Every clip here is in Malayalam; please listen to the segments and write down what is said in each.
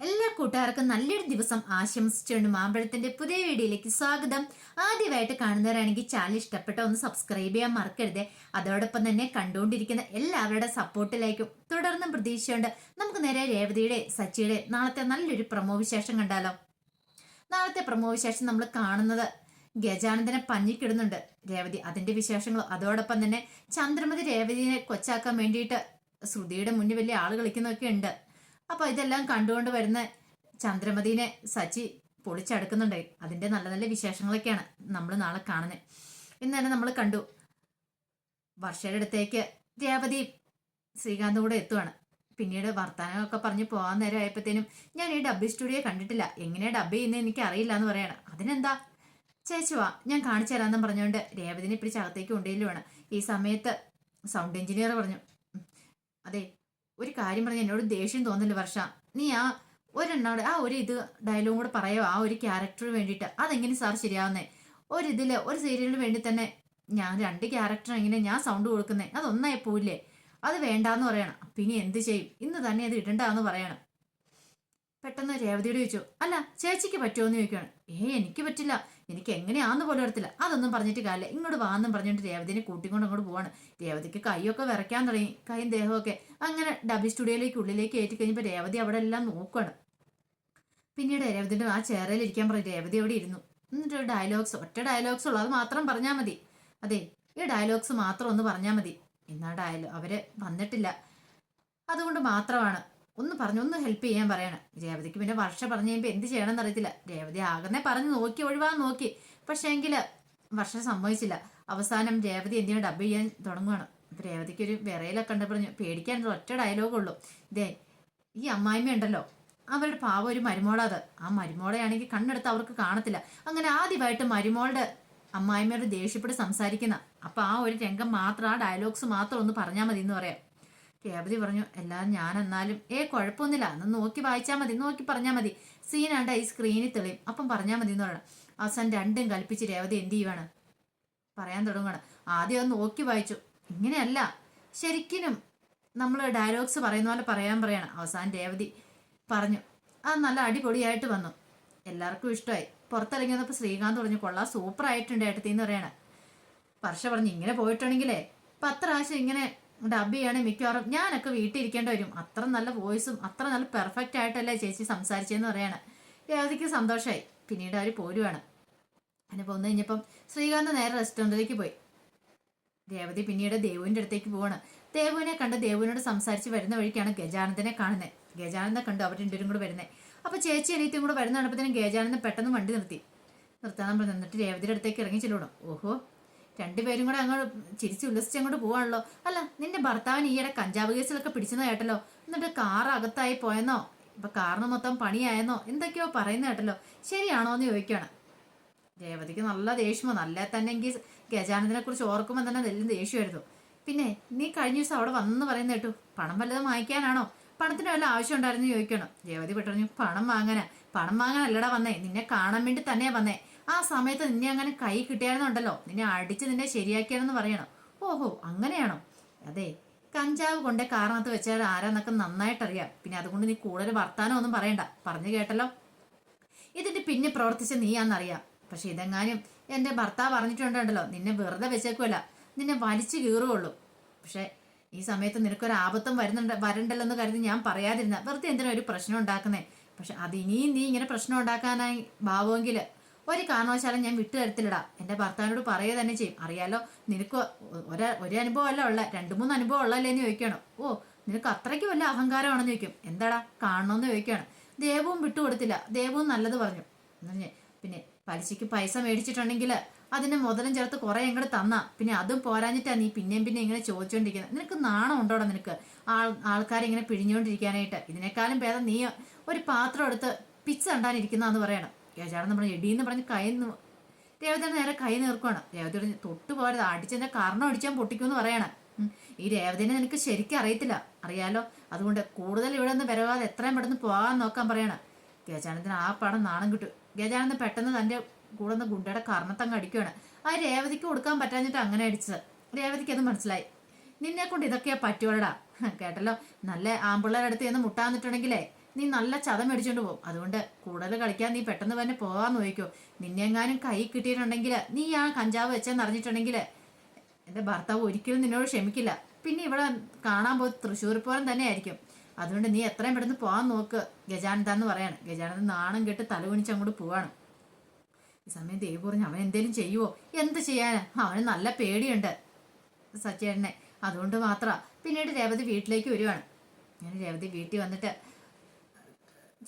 എല്ലാ കൂട്ടുകാർക്കും നല്ലൊരു ദിവസം ആശംസിച്ചുകൊണ്ട് മാമ്പഴത്തിന്റെ പുതിയ വീഡിയോയിലേക്ക് സ്വാഗതം. ആദ്യമായിട്ട് കാണുന്നവരാണെങ്കിൽ ചാനൽ ഇഷ്ടപ്പെട്ട ഒന്ന് സബ്സ്ക്രൈബ് ചെയ്യാൻ മറക്കരുത്. അതോടൊപ്പം തന്നെ കണ്ടുകൊണ്ടിരിക്കുന്ന എല്ലാവരുടെ സപ്പോർട്ടിലേക്കും തുടർന്നും പ്രതീക്ഷയുണ്ട്. നമുക്ക് നേരെ രേവതിയുടെ സച്ചിയുടെ നാളത്തെ നല്ലൊരു പ്രമോ വിശേഷം കണ്ടാലോ. നാളത്തെ പ്രമോ വിശേഷം നമ്മൾ കാണുന്നത് ഗജാനന്ദനെ പഞ്ഞിക്കിടുന്നുണ്ട്. രേവതി അതിന്റെ വിശേഷങ്ങളും അതോടൊപ്പം തന്നെ ചന്ദ്രമതി രേവതിയെ കൊച്ചാക്കാൻ വേണ്ടിയിട്ട് ശ്രുതിയുടെ മുന്നിൽ വലിയ ആൾ കളിക്കുന്നൊക്കെ ഉണ്ട്. അപ്പൊ ഇതെല്ലാം കണ്ടുകൊണ്ട് വരുന്ന ചന്ദ്രമതിനെ സച്ചി പൊളിച്ചടുക്കുന്നുണ്ട്. അതിന്റെ നല്ല നല്ല വിശേഷങ്ങളൊക്കെയാണ് നമ്മൾ നാളെ കാണുന്നത് ഇന്ന് തന്നെ നമ്മൾ കണ്ടു. വർഷയുടെ അടുത്തേക്ക് രേവതി ശ്രീകാന്തും കൂടെ എത്തുവാണ്. പിന്നീട് വർത്തമാനമൊക്കെ പറഞ്ഞ് പോകാൻ നേരം ആയപ്പോഴത്തേനും ഞാൻ ഈ ഡബ്ബി സ്റ്റുഡിയോ കണ്ടിട്ടില്ല. എങ്ങനെയാ ഡബ് ചെയ്യുന്നത് എനിക്ക് അറിയില്ല എന്ന് പറയണം. അതിനെന്താ? ചേച്ചുവാ ഞാൻ കാണിച്ചു തരാമെന്നും പറഞ്ഞുകൊണ്ട് രേവതിനെ പിടിച്ച് അകത്തേക്ക് കൊണ്ടുപോയില്ലുവാണ് ഈ സമയത്ത് സൗണ്ട് എഞ്ചിനീയർ പറഞ്ഞു. അതെ ഒരു കാര്യം പറഞ്ഞ എന്നോട് ദേഷ്യം തോന്നില്ല വർഷ. നീ ആ ഒരെണ്ണോട് ആ ഒരു ഇത് ഡയലോഗും കൂടെ പറയോ? ആ ഒരു ക്യാരക്ടറിന് വേണ്ടിയിട്ട്. അതെങ്ങനെ സാർ ശരിയാവുന്നേ? ഒരു ഒരിതിൽ ഒരു സീരിയലിന് വേണ്ടി തന്നെ ഞാൻ രണ്ട് ക്യാരക്ടർ എങ്ങനെ ഞാൻ സൗണ്ട് കൊടുക്കുന്നേ? അതൊന്നായി പോയില്ലേ അത് വേണ്ടാന്ന് പറയണം. പിന്നെ എന്ത് ചെയ്യും? ഇന്ന് തന്നെ അത് ഇടണ്ടാന്ന് പറയണം. പെട്ടെന്ന് രേവതിയോട് ചോദിച്ചു അല്ല ചേച്ചിക്ക് പറ്റുമോ എന്ന് ചോദിക്കുകയാണ്. ഏ എനിക്ക് പറ്റില്ല. എനിക്ക് എങ്ങനെയാന്ന് പോലും അറിയത്തില്ല. അതൊന്നും പറഞ്ഞിട്ട് കാര്യമില്ല. ഇങ്ങോട്ട് വാന്നും പറഞ്ഞിട്ട് രേവതിനെ കൂട്ടിക്കൊണ്ട് അങ്ങോട്ട് പോവാണ്. രേവതിക്ക് കൈയൊക്കെ വിറയ്ക്കാൻ തുടങ്ങി. കൈയും ദേഹമൊക്കെ അങ്ങനെ ഡബി സ്റ്റുഡിയോയിലേക്ക് ഉള്ളിലേക്ക് കയറ്റി കഴിഞ്ഞപ്പോൾ രേവതി അവിടെ എല്ലാം നോക്കുകയാണ് പിന്നീട് രേവതിന്റെ ആ ചേറയിൽ ഇരിക്കാൻ പറയും രേവതി അവിടെ ഇരുന്നു. എന്നിട്ട് ഒരു ഡയലോഗ്സ് ഒറ്റ ഡയലോഗ്സ് ഉള്ളൂ. അത് മാത്രം പറഞ്ഞാൽ മതി. അതെ ഈ ഡയലോഗ്സ് മാത്രം ഒന്ന് പറഞ്ഞാൽ മതി. എന്നാ ഡയലോ അവർ വന്നിട്ടില്ല. അതുകൊണ്ട് മാത്രമാണ് ഒന്ന് പറഞ്ഞു ഒന്ന് ഹെൽപ്പ് ചെയ്യാൻ പറയണം. രേവതിക്ക് പിന്നെ വർഷ പറഞ്ഞു കഴിയുമ്പോൾ എന്ത് ചെയ്യണമെന്ന് അറിയത്തില്ല. രേവതി ആകുന്നേ പറഞ്ഞു നോക്കി ഒഴിവാൻ നോക്കി. പക്ഷേ എങ്കിൽ വർഷം സമ്മതിച്ചില്ല. അവസാനം രേവതി എന്തിനും ഡബ് ചെയ്യാൻ തുടങ്ങുകയാണ് രേവതിക്ക് ഒരു വിറയിലൊക്കെ ഉണ്ട് പറഞ്ഞു. പേടിക്കാൻ ഒറ്റ ഡയലോഗുള്ളൂ ഇതേ ഈ അമ്മായിമ്മ ഉണ്ടല്ലോ. അവരുടെ പാവം ഒരു മരുമോളത് ആ മരുമോളെയാണെങ്കിൽ കണ്ണെടുത്ത് അവർക്ക് കാണത്തില്ല. അങ്ങനെ ആദ്യമായിട്ട് മരുമോളുടെ അമ്മായിമ്മയോട് ദേഷ്യപ്പെട്ട് സംസാരിക്കുന്ന. അപ്പൊ ആ ഒരു രംഗം മാത്രം ആ ഡയലോഗ്സ് മാത്രം ഒന്ന് പറഞ്ഞാൽ മതി എന്ന് പറയാം. രേവതി പറഞ്ഞു എല്ലാം ഞാൻ എന്നാലും ഏ കുഴപ്പമൊന്നുമില്ല അന്ന് നോക്കി വായിച്ചാൽ മതി നോക്കി പറഞ്ഞാൽ മതി. സീനാണ്ട് ഈ സ്ക്രീനിൽ തെളിയും. അപ്പം പറഞ്ഞാൽ മതി എന്ന് പറയണം അവസാനം രണ്ടും കൽപ്പിച്ച് രേവതി എന്ത് ചെയ്യുവാണ്? പറയാൻ തുടങ്ങുകയാണ് ആദ്യം അത് നോക്കി വായിച്ചു. ഇങ്ങനെയല്ല. ശരിക്കും നമ്മൾ ഡയലോഗ്സ് പറയുന്ന പോലെ പറയാൻ പറയണം. അവസാനം രേവതി പറഞ്ഞു. അത് നല്ല അടിപൊളിയായിട്ട് വന്നു. എല്ലാവർക്കും ഇഷ്ടമായി. പുറത്തിറങ്ങി വന്നപ്പോൾ ശ്രീകാന്ത് പറഞ്ഞു കൊള്ളാം സൂപ്പർ ആയിട്ടുണ്ട് ഏട്ടത്തി എന്ന് പറയണ. വർഷ പറഞ്ഞു ഇങ്ങനെ പോയിട്ടുണ്ടെങ്കിലേ പത്ത് പ്രാവശ്യം ഇങ്ങനെ ഡബ് ചെയ്യണേ മിക്കവാറും ഞാനൊക്കെ വീട്ടിൽ ഇരിക്കേണ്ടി വരും. അത്ര നല്ല വോയിസും അത്ര നല്ല പെർഫെക്റ്റ് ആയിട്ടല്ലേ ചേച്ചി സംസാരിച്ചതെന്ന് പറയാണ്. ഏതൊക്കെ സന്തോഷമായി പിന്നീട് അവർ പോരുവാണ്. അങ്ങനെ പോന്നു കഴിഞ്ഞപ്പം ശ്രീകാന്ത് നേരെ റെസ്റ്റോറന്റിലേക്ക് പോയി. രേവതി പിന്നീട് ദേവുവിന്റെ അടുത്തേക്ക് പോവാണ്. ദേവുവിനെ കണ്ട് ദേവുവിനോട് സംസാരിച്ച് വരുന്ന വഴിക്കാണ് ഗജാനന്ദനെ കാണുന്നത് ഗജാനന്ദ കണ്ടു അവർ രണ്ടുപേരും കൂടെ വരുന്നത് അപ്പോൾ ചേച്ചി അനിയത്തിയും കൂടെ വരുന്ന കണ്ടപ്പോഴത്തേനും ഗജാനന്ദൻ പെട്ടെന്ന് വണ്ടി നിർത്തി. നിർത്താൻ നമ്മൾ നിന്നിട്ട് രേവതിയുടെ അടുത്തേക്ക് ഇറങ്ങി ചെല്ലണം ഓഹോ രണ്ടുപേരും കൂടെ അങ്ങോട്ട് ചിരിച്ച് ഉല്ലസിച്ച് അങ്ങോട്ട് പോവാണല്ലോ. അല്ല നിന്റെ ഭർത്താവിന് ഈയിടെ കഞ്ചാവ് കേസിലൊക്കെ പിടിച്ചെന്ന് കേട്ടല്ലോ. എന്നിട്ട് കാർ അകത്തായി പോയെന്നോ? ഇപ്പൊ കാറിന് മൊത്തം പണിയായെന്നോ? എന്തൊക്കെയോ പറയുന്ന കേട്ടല്ലോ. ശരിയാണോ എന്ന് ചോദിക്കുകയാണ് രേവതിക്ക് നല്ല ദേഷ്യമോ? നല്ല തന്നെ എനിക്ക് ഗജാനന്ദനെ കുറിച്ച് ഓർക്കുമ്പോൾ തന്നെ വലിയ ദേഷ്യമായിരുന്നു. പിന്നെ നീ കഴിഞ്ഞ ദിവസം അവിടെ വന്നെന്ന് പറയുന്ന കേട്ടു. പണം വല്ലതും വാങ്ങിക്കാനാണോ? പണത്തിന് വല്ല ആവശ്യം ഉണ്ടായിരുന്നു ചോദിക്കണം. രേവതി പെട്ടെന്ന് പണം വാങ്ങാനാ. പണം വാങ്ങാനല്ലടാ വന്നേ. നിന്നെ കാണാൻ വേണ്ടി തന്നെയാ വന്നേ. ആ സമയത്ത് നിന്നെ അങ്ങനെ കൈ കിട്ടിയായിരുന്നുണ്ടല്ലോ. നിന്നെ അടിച്ച് നിന്നെ ശരിയാക്കിയാണെന്ന് പറയണം. ഓഹോ അങ്ങനെയാണോ? അതെ കഞ്ചാവ് കൊണ്ടേ കാറിനകത്ത് വെച്ചാൽ ആരാന്നൊക്കെ നന്നായിട്ടറിയാം. പിന്നെ അതുകൊണ്ട് നീ കൂടുതൽ വർത്താനം ഒന്നും പറയണ്ട. പറഞ്ഞു കേട്ടല്ലോ? ഇതിന്റെ പിന്നെ പ്രവർത്തിച്ച നീയാന്നറിയാം. പക്ഷെ ഇതെങ്ങാനും എന്റെ ഭർത്താവ് പറഞ്ഞിട്ടുണ്ടല്ലോ നിന്നെ വെറുതെ വെച്ചേക്കുമല്ല നിന്നെ വലിച്ചു കീറുകയുള്ളൂ. പക്ഷെ ഈ സമയത്ത് നിനക്കൊരു ആപത്തും വരുന്നുണ്ട് വരണ്ടല്ലോ എന്ന് കരുതി ഞാൻ പറയാതിരുന്ന വെറുതെ എന്തിനാ ഒരു പ്രശ്നം ഉണ്ടാക്കുന്നേ? പക്ഷെ അത് ഇനിയും നീ ഇങ്ങനെ പ്രശ്നം ഉണ്ടാക്കാനായി ഭാവമെങ്കിൽ ഒരു കാരണവശാലും ഞാൻ വിട്ടു തരത്തില്ലടാ. എന്റെ ഭർത്താവിനോട് പറയുക തന്നെ ചെയ്യും. അറിയാലോ നിനക്ക് ഒരു ഒരു അനുഭവം അല്ല ഉള്ള രണ്ടു മൂന്ന് അനുഭവം ഉള്ളല്ലേ എന്ന് ചോദിക്കണം ഓ നിനക്ക് അത്രയ്ക്ക് വല്ല അഹങ്കാരമാണെന്ന് ചോദിക്കും. എന്താടാ കാണണമെന്ന് ചോദിക്കുകയാണ്. ദേവവും വിട്ടുകൊടുത്തില്ല ദേവവും നല്ലത് പറഞ്ഞു. പിന്നെ പലിശയ്ക്ക് പൈസ മേടിച്ചിട്ടുണ്ടെങ്കിൽ അതിന് മുതലും ചേർത്ത് കുറെ ഇങ്ങോട്ട് തന്നാ. പിന്നെ അതും പോരാഞ്ഞിട്ടാ നീ പിന്നെയും പിന്നെ ഇങ്ങനെ ചോദിച്ചുകൊണ്ടിരിക്കുന്നത് നിനക്ക് നാണം ഉണ്ടോടാ നിനക്ക്? ആൾ ആൾക്കാരെ ഇങ്ങനെ പിഴിഞ്ഞുകൊണ്ടിരിക്കാനായിട്ട് ഇതിനേക്കാളും ഭേദം നീ ഒരു പാത്രം എടുത്ത് പിച്ച് തണ്ടാനിരിക്കുന്നതെന്ന് പറയണം. യജാടെന്ന് പറഞ്ഞ് എടീന്ന് പറഞ്ഞ് കൈ രേവതിയുടെ നേരെ കൈ നീർക്കുവാണ്. ദേവത തൊട്ട് പോരുത് അടിച്ചെന്റെ കർണം അടിച്ചാൻ പൊട്ടിക്കുമെന്ന് പറയണം. ഈ രേവതിനെ നിനക്ക് ശരിക്കും അറിയത്തില്ല. അറിയാലോ? അതുകൊണ്ട് കൂടുതൽ ഇവിടെ നിന്ന് വരവാതെ എത്രയും പെട്ടെന്ന് പോകാൻ നോക്കാൻ പറയണം. ഗജാനന്ദന് ആ പടം നാണം കിട്ടും. ഗജാനന്ദൻ പെട്ടെന്ന് തന്റെ കൂടെ നിന്ന് ഗുണ്ടയുടെ കർണത്തങ്ങ് അടിക്കുകയാണ് ആ രേവതിക്ക് കൊടുക്കാൻ പറ്റാഞ്ഞിട്ട് അങ്ങനെ അടിച്ചത്. രേവതിക്ക് അത് മനസ്സിലായി. നിന്നെ കൊണ്ട് ഇതൊക്കെയാ പറ്റുവടാ കേട്ടല്ലോ? നല്ല ആമ്പിള്ളേരടുത്ത് ചെന്ന് മുട്ടാന്നിട്ടുണ്ടെങ്കിലേ നീ നല്ല ചത മേടിച്ചോണ്ട് പോകും അതുകൊണ്ട് കൂടുതൽ കളിക്കാൻ നീ പെട്ടെന്ന് തന്നെ പോകാന്ന് നോക്കിക്കോ നിന്നെങ്ങാനും കൈ കിട്ടിയിട്ടുണ്ടെങ്കിൽ നീ ആ കഞ്ചാവ് വെച്ചെന്ന് അറിഞ്ഞിട്ടുണ്ടെങ്കിൽ എന്റെ ഭർത്താവ് ഒരിക്കലും നിന്നോട് ക്ഷമിക്കില്ല. പിന്നെ ഇവിടെ കാണാൻ പോയി തൃശ്ശൂർ പൂരം തന്നെ ആയിരിക്കും അതുകൊണ്ട് നീ എത്രയും പെട്ടെന്ന് പോകാൻ നോക്ക്. ഗജാനന്ദ എന്ന് പറയാണ്. ഗജാനന്ദൻ നാണം കെട്ട് തലകുണിച്ച് അങ്ങോട്ട് പോവാണ്. ഈ സമയം ദേവ് പറഞ്ഞു അവൻ എന്തേലും ചെയ്യുവോ? എന്ത് ചെയ്യാൻ അവന് നല്ല പേടിയുണ്ട് സച്ചേട്ടനെ അതുകൊണ്ട് മാത്ര പിന്നീട് രേവതി വീട്ടിലേക്ക് വരുവാണ്. ഞാൻ രേവതി വീട്ടിൽ വന്നിട്ട്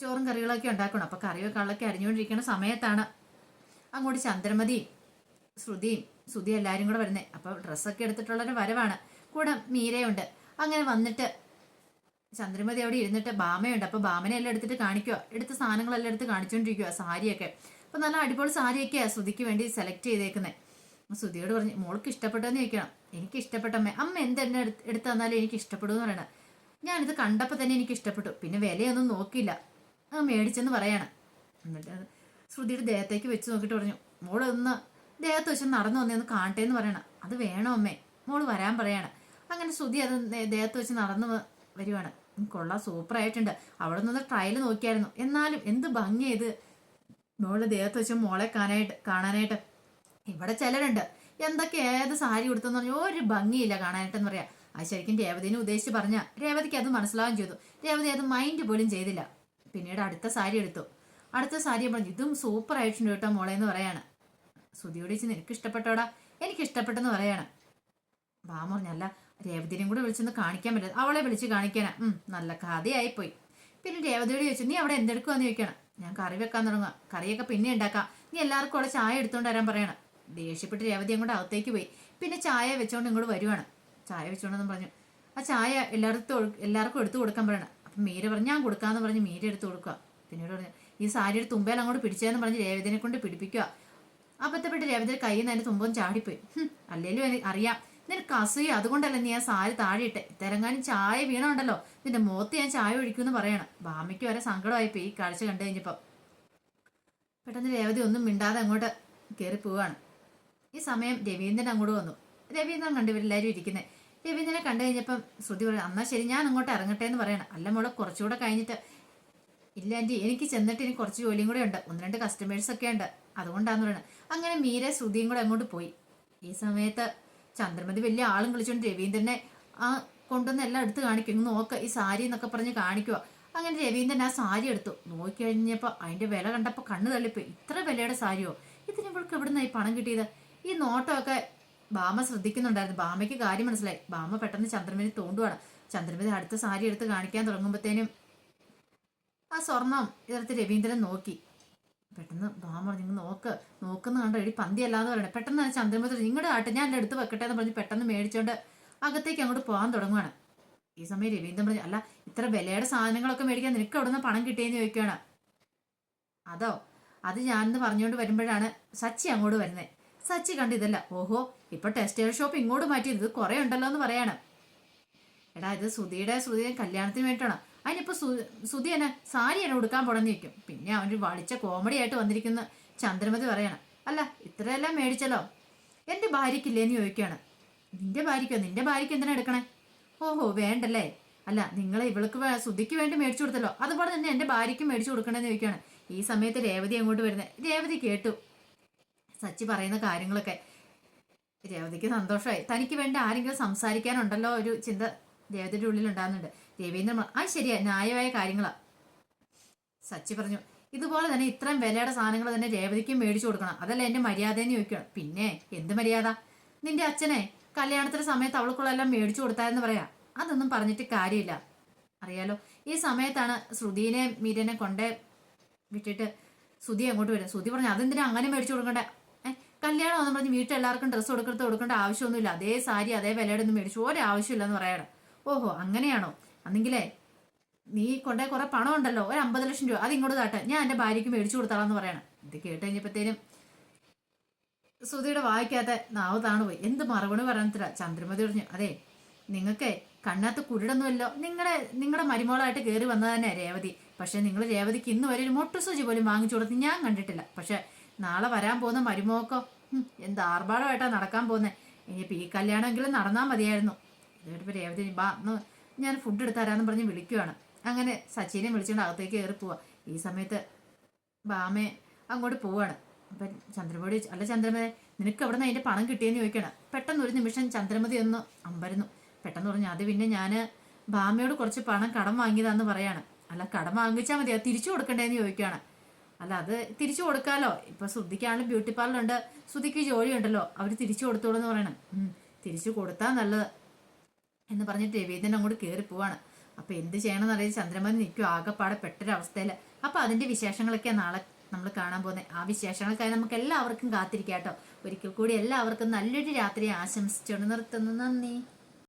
ചോറും കറികളൊക്കെ ഉണ്ടാക്കണം. അപ്പൊ കറിയൊക്കെ കള്ളൊക്കെ അരിഞ്ഞുകൊണ്ടിരിക്കുന്ന സമയത്താണ് അങ്ങോട്ട് ചന്ദ്രമതിയും ശ്രുതിയും ശ്രുതി എല്ലാവരും കൂടെ വരുന്നത് അപ്പൊ ഡ്രസ്സൊക്കെ എടുത്തിട്ടുള്ളൊരു വരവാണ്. കൂടെ മീരയുണ്ട്. അങ്ങനെ വന്നിട്ട് ചന്ദ്രമതി അവിടെ ഇരുന്നിട്ട് ബാമയുണ്ട്. അപ്പൊ ബാമനെ എല്ലാം എടുത്തിട്ട് കാണിക്കുക എടുത്ത സാധനങ്ങളെല്ലാം എടുത്ത് കാണിച്ചുകൊണ്ടിരിക്കുക സാരിയൊക്കെ. അപ്പൊ നല്ല അടിപൊളി സാരിയൊക്കെയാ ശ്രുതിക്ക് വേണ്ടി സെലക്ട് ചെയ്തേക്കുന്നത് ശ്രുതിയോട് പറഞ്ഞു മോൾക്ക് ഇഷ്ടപ്പെട്ടെന്ന് ചോദിക്കണം. എനിക്ക് ഇഷ്ടപ്പെട്ടമ്മേ. അമ്മ എന്തെന്നെ എടുത്ത് തന്നാലും എനിക്ക് ഇഷ്ടപ്പെടും എന്ന് പറയണത് ഞാനിത് കണ്ടപ്പോൾ തന്നെ എനിക്ക് ഇഷ്ടപ്പെട്ടു. പിന്നെ വിലയൊന്നും നോക്കിയില്ല. ആ മേടിച്ചെന്ന് പറയണം. എന്നിട്ട് അത് ശ്രുതിയുടെ ദേഹത്തേക്ക് വെച്ച് നോക്കിയിട്ട് പറഞ്ഞു മോൾ ഒന്ന് ദേഹത്ത് വെച്ച് നടന്നു വന്നേന്ന് കാണട്ടെ എന്ന് പറയണം. അത് വേണോ അമ്മേ? മോൾ വരാൻ പറയണം. അങ്ങനെ ശ്രുതി അത് ദേഹത്ത് വെച്ച് നടന്നു വരുവാണ്. കൊള്ളാം സൂപ്പർ ആയിട്ടുണ്ട് അവിടെ നിന്ന് ട്രയൽ നോക്കിയായിരുന്നു. എന്നാലും എന്ത് ഭംഗിയത് മോൾ ദേഹത്ത് വെച്ച് മോളെ കാണാനായിട്ട് കാണാനായിട്ട്. ഇവിടെ ചിലരുണ്ട്. എന്തൊക്കെ ഏത് സാരി ഉടുത്തെന്ന് പറഞ്ഞാൽ ഒരു ഭംഗിയില്ല കാണാനായിട്ടെന്ന് പറയാം. അത് ശരിക്കും രേവതിനെ ഉദ്ദേശിച്ച് പറഞ്ഞ രേവതിക്ക് അത് മനസ്സിലാവുകയും ചെയ്തു. രേവതി അത് മൈൻഡ് പോലും ചെയ്തില്ല. പിന്നീട് അടുത്ത സാരി എടുത്തു. അടുത്ത സാരി പറഞ്ഞു ഇതും സൂപ്പർ ആയിട്ടുണ്ട് കേട്ടോ മോളെ എന്ന് പറയാണ്. സുതിയോട് ചോദിച്ചു നിനക്ക് ഇഷ്ടപ്പെട്ടോടാ? എനിക്ക് ഇഷ്ടപ്പെട്ടെന്ന് പറയാണ്. ബാമ പറഞ്ഞല്ല രേവതിനെയും കൂടെ വിളിച്ചൊന്ന് കാണിക്കാൻ പറ്റില്ല. അവളെ വിളിച്ച് കാണിക്കാനാ. ഉം നല്ല കഥയായി പോയി പിന്നെ രേവതിയോട് ചോദിച്ചു നീ അവിടെ എന്തെടുക്കുവാന്ന് ചോദിക്കണം. ഞാൻ കറി വെക്കാൻ തുടങ്ങുക കറിയൊക്കെ പിന്നെ ഉണ്ടാക്കാം. നീ എല്ലാവർക്കും അവിടെ ചായ എടുത്തുകൊണ്ട് വരാൻ പറയണം. ദേഷ്യപ്പെട്ട് രേവതി അങ്ങോട്ട് അകത്തേക്ക് പോയി. പിന്നെ ചായ വെച്ചോണ്ട് ഇങ്ങോട്ട് വരുവാണ്. ചായ വെച്ചോണ്ടെന്ന് പറഞ്ഞു. ആ ചായ എല്ലായിടത്തും എല്ലാവർക്കും എടുത്തു കൊടുക്കാൻ പറയണം. മീര പറഞ്ഞു ഞാൻ കൊടുക്കാന്ന് പറഞ്ഞ് മീര എടുത്ത് കൊടുക്കുക. പിന്നീട് പറഞ്ഞു ഈ സാരിയുടെ തുമ്പേൽ അങ്ങോട്ട് പിടിച്ചതെന്ന് പറഞ്ഞ് രേവതിനെ കൊണ്ട് പിടിപ്പിക്കുക. അബദ്ധപ്പെട്ട് രേവതിയുടെ കയ്യിൽ നിന്ന് അതിന്റെ തുമ്പം ചാടിപ്പോയി. അല്ലെങ്കിലും അറിയാം. നിനക്ക് അസൂയ. അതുകൊണ്ടല്ല നീ ആ സാരി താഴെയിട്ട്? തെരങ്ങാനും ചായ വീണുണ്ടല്ലോ. നിന്റെ മുഖത്ത് ഞാൻ ചായ ഒഴിക്കുമെന്ന് പറയണം. ബാമയ്ക്ക് വരെ സങ്കടമായിപ്പോയി ഈ കാഴ്ച കണ്ടു കഴിഞ്ഞപ്പോ. പെട്ടെന്ന് രേവതി ഒന്നും മിണ്ടാതെ അങ്ങോട്ട് കയറി പോവാണ്. ഈ സമയം രവീന്ദ്രൻ അങ്ങോട്ട് വന്നു. രവീന്ദ്രൻ കണ്ടു ഇവരെല്ലാവരും രവീന്ദ്രനെ കണ്ടു കഴിഞ്ഞപ്പം ശ്രുതി പറഞ്ഞു എന്നാ ശരി ഞാൻ അങ്ങോട്ട് ഇറങ്ങട്ടെ എന്ന് പറയണം. അല്ല മോളെ കുറച്ചുകൂടെ കഴിഞ്ഞിട്ട് ഇല്ല ആന്റി എനിക്ക് ചെന്നിട്ട് ഇനി കുറച്ച് ജോലിയും കൂടെ ഉണ്ട്. ഒന്ന് രണ്ട് കസ്റ്റമേഴ്സ് ഒക്കെ ഉണ്ട്. അതുകൊണ്ടാന്ന് പറയണം. അങ്ങനെ മീര ശ്രുതിയും കൂടെ അങ്ങോട്ട് പോയി. ഈ സമയത്ത് ചന്ദ്രമതി വലിയ ആളും വിളിച്ചുകൊണ്ട് രവീന്ദ്രനെ ആ കൊണ്ടുവന്ന് എല്ലാം എടുത്ത് കാണിക്കും. നോക്ക് ഈ സാരി എന്നൊക്കെ പറഞ്ഞ് കാണിക്കുക അങ്ങനെ രവീന്ദ്രൻ ആ സാരി എടുത്തു. നോക്കി കഴിഞ്ഞപ്പോൾ അതിന്റെ വില കണ്ടപ്പോൾ കണ്ണ് തള്ളിപ്പോയി. ഇത്ര വിലയുടെ സാരിയോ? ഇതിന് ഇവൾക്ക് എവിടുന്നായി പണം കിട്ടിയത്? ഈ നോട്ടമൊക്കെ ബാമ ശ്രദ്ധിക്കുന്നുണ്ടായിരുന്നു. ബാമയ്ക്ക് കാര്യം മനസ്സിലായി. ബാമ പെട്ടെന്ന് ചന്ദ്രമതി തോണ്ടുവാണ്. ചന്ദ്രമതി അടുത്ത സാരി എടുത്ത് കാണിക്കാൻ തുടങ്ങുമ്പോഴത്തേനും ആ സ്വർണം ഇതെടുത്ത് രവീന്ദ്രൻ നോക്കി. പെട്ടെന്ന് ബാമ "ഇങ്ങ് നോക്ക്. നോക്കുന്ന കണ്ടോ? എടി പന്തി പറയണേ. പെട്ടെന്ന് തന്നെ ചന്ദ്രമതി നിങ്ങളുടെ ആട്ട് ഞാൻ എന്റെ അടുത്ത് വെക്കട്ടെ എന്ന് പറഞ്ഞ് പെട്ടെന്ന് മേടിച്ചോണ്ട് അകത്തേക്ക് അങ്ങോട്ട് പോകാൻ തുടങ്ങുവാണ്. ഈ സമയം രവീന്ദ്രൻ പറഞ്ഞു അല്ല ഇത്ര വിലയുടെ സാധനങ്ങളൊക്കെ മേടിക്കാൻ നിനക്ക് അവിടെ നിന്ന് പണം കിട്ടിയെന്ന് ചോദിക്കുകയാണ് അതോ അത് ഞാനെന്ന് പറഞ്ഞുകൊണ്ട് വരുമ്പോഴാണ് സച്ചി അങ്ങോട്ട് വരുന്നത് സച്ചി കണ്ടിതല്ല. ഓഹോ ഇപ്പൊ ടെക്സ്റ്റൈൽ ഷോപ്പ് ഇങ്ങോട്ട് മാറ്റിയത്. ഇത് കുറെ ഉണ്ടല്ലോ എന്ന് പറയാണ്. എടാ ഇത് സുധിയുടെ സുധിയുടെ കല്യാണത്തിന് വേണ്ടിയിട്ടാണ്. അതിനിപ്പോ സുധി എന്നെ സാരി എന്നെ ഉടുക്കാൻ ചോദിക്കും. പിന്നെ അവന് വളിച്ച കോമഡി ആയിട്ട് വന്നിരിക്കുന്ന ചന്ദ്രമതി പറയണം. അല്ല ഇത്രയെല്ലാം മേടിച്ചല്ലോ. എന്റെ ഭാര്യക്കില്ലേന്ന് ചോദിക്കുകയാണ്. നിന്റെ ഭാര്യയ്ക്കോ? നിന്റെ ഭാര്യയ്ക്ക് എന്തിനാ എടുക്കണേ? ഓഹോ വേണ്ടല്ലേ. അല്ല നിങ്ങൾ ഇവൾക്ക് സുധിക്ക് വേണ്ടി മേടിച്ചു കൊടുത്തല്ലോ. അതുപോലെ തന്നെ എന്റെ ഭാര്യക്കും മേടിച്ചു കൊടുക്കണമെന്ന് ചോദിക്കുകയാണ്. ഈ സമയത്ത് രേവതി അങ്ങോട്ട് വരുന്നത് രേവതി കേട്ടു. സച്ചി പറയുന്ന കാര്യങ്ങളൊക്കെ. രേവതിക്ക് സന്തോഷമായി. തനിക്ക് വേണ്ടി ആരെങ്കിലും സംസാരിക്കാനുണ്ടല്ലോ ഒരു ചിന്ത രേവതിയുടെ ഉള്ളിൽ ഉണ്ടാകുന്നുണ്ട്. രവീന്ദ്രൻ ആ ശരിയാ. ന്യായമായ കാര്യങ്ങളാ. സച്ചി പറഞ്ഞു ഇതുപോലെ തന്നെ ഇത്രയും വിലയുടെ സാധനങ്ങൾ തന്നെ രേവതിക്കും മേടിച്ചു കൊടുക്കണം. അതല്ല എന്റെ മര്യാദ എന്ന് ചോദിക്കണം പിന്നെ എന്ത് മര്യാദ? നിന്റെ അച്ഛനെ കല്യാണത്തിന്റെ സമയത്ത് അവൾക്കുള്ളെല്ലാം മേടിച്ചു കൊടുത്തായെന്ന് പറയാ. അതൊന്നും പറഞ്ഞിട്ട് കാര്യമില്ല. അറിയാലോ ഈ സമയത്താണ് ശ്രുതിനെ മീരനെ കൊണ്ടേ വിട്ടിട്ട് സുധി അങ്ങോട്ട് വരും സുധി പറഞ്ഞു അതെന്തിനാ അങ്ങനെ മേടിച്ചു കൊടുക്കണ്ടേ? കല്യാണം എന്ന് പറഞ്ഞ് വീട്ടിൽ എല്ലാവർക്കും ഡ്രസ്സ് കൊടുക്കരുത് കൊടുക്കേണ്ട ആവശ്യമൊന്നുമില്ല. അതേ സാരി അതേ വിലയുടെ ഒന്നും മേടിച്ചു ആവശ്യമില്ലെന്ന് പറയണം ഓഹോ അങ്ങനെയാണോ? അന്നെങ്കിലേ നീ കൊണ്ടേ കുറെ പണം ഉണ്ടല്ലോ. ഒരു അമ്പത് ലക്ഷം രൂപ. അത് ഇങ്ങോട്ട് താട്ടെ. ഞാൻ എന്റെ ഭാര്യയ്ക്ക് മേടിച്ചു കൊടുത്താളാന്ന് പറയണം. ഇത് കേട്ട് കഴിഞ്ഞപ്പോഴത്തേനും സുധിയുടെ വായിക്കാത്ത നാവ് താണു പോയി എന്ത് മറുപടി പറയാനത്തില്ല ചന്ദ്രമതി പറഞ്ഞു അതെ നിങ്ങൾക്ക് കണ്ണാത്ത കുരുടൊന്നുമല്ലോ. നിങ്ങളെ നിങ്ങളുടെ മരുമോളായിട്ട് കയറി വന്നത് തന്നെ രേവതി. പക്ഷേ നിങ്ങൾ രേവതിക്ക് ഇന്ന് വരെ ഒരു മൊട്ടുസൂചി പോലും വാങ്ങിച്ചു കൊടുത്ത് ഞാൻ കണ്ടിട്ടില്ല. പക്ഷെ നാളെ വരാൻ പോകുന്ന മരുമോക്കോ. എന്ത് ആർഭാടമായിട്ടാണ് നടക്കാൻ പോകുന്നത് ഇനി ഈ കല്യാണമെങ്കിലും നടന്നാൽ മതിയായിരുന്നു. ഇതോട്ടിപ്പോൾ രേവതി ബാ എന്ന് ഞാൻ ഫുഡ് എടുത്ത് പറഞ്ഞ് വിളിക്കുവാണ്. അങ്ങനെ സച്ചിനെ വിളിച്ചുകൊണ്ട് അകത്തേക്ക് കയറി പോവാ. ഈ സമയത്ത് ബാമേ അങ്ങോട്ട് പോവാണ്. അപ്പം ചന്ദ്രമതി അല്ല ചന്ദ്രമതി നിനക്ക് എവിടെ നിന്ന് അതിന്റെ പണം കിട്ടിയെന്ന് ചോദിക്കണം. പെട്ടെന്ന് ഒരു നിമിഷം ചന്ദ്രമതി ഒന്ന് അമ്പരുന്നു. പെട്ടെന്ന് പറഞ്ഞു അത് പിന്നെ ഞാൻ ബാമയോട് കുറച്ച് പണം കടം വാങ്ങിയതാന്ന് പറയാണ്. അല്ല കടം വാങ്ങിച്ചാൽ മതി. അത് തിരിച്ചു കൊടുക്കണ്ടേന്ന് ചോദിക്കുകയാണ് അല്ല അത് തിരിച്ചു കൊടുക്കാലോ. ഇപ്പൊ ശ്രുതിക്കാണ് ബ്യൂട്ടി പാർലർ ഉണ്ട് ശ്രുതിക്ക് ജോലി ഉണ്ടല്ലോ അവർ തിരിച്ചു കൊടുത്തോളൂ എന്ന് പറയണം തിരിച്ചു കൊടുത്താൽ നല്ലത് എന്ന് പറഞ്ഞിട്ട് രവീന്ദ്രൻ അങ്ങോട്ട് കേറി പോവാണ്. അപ്പൊ എന്ത് ചെയ്യണമെന്ന് അറിയാൻ ചന്ദ്രമതി നിൽക്കും ആകെപ്പാടെ പെട്ടൊരവസ്ഥയിൽ അപ്പൊ അതിന്റെ വിശേഷങ്ങളൊക്കെ നാളെ നമ്മൾ കാണാൻ പോകുന്നത് ആ വിശേഷങ്ങൾക്കായി നമുക്ക് എല്ലാവർക്കും കാത്തിരിക്കാം കേട്ടോ ഒരിക്കൽ കൂടി എല്ലാവർക്കും നല്ലൊരു രാത്രി ആശംസിച്ചുകൊണ്ട് നിർത്തുന്നു. നന്ദി.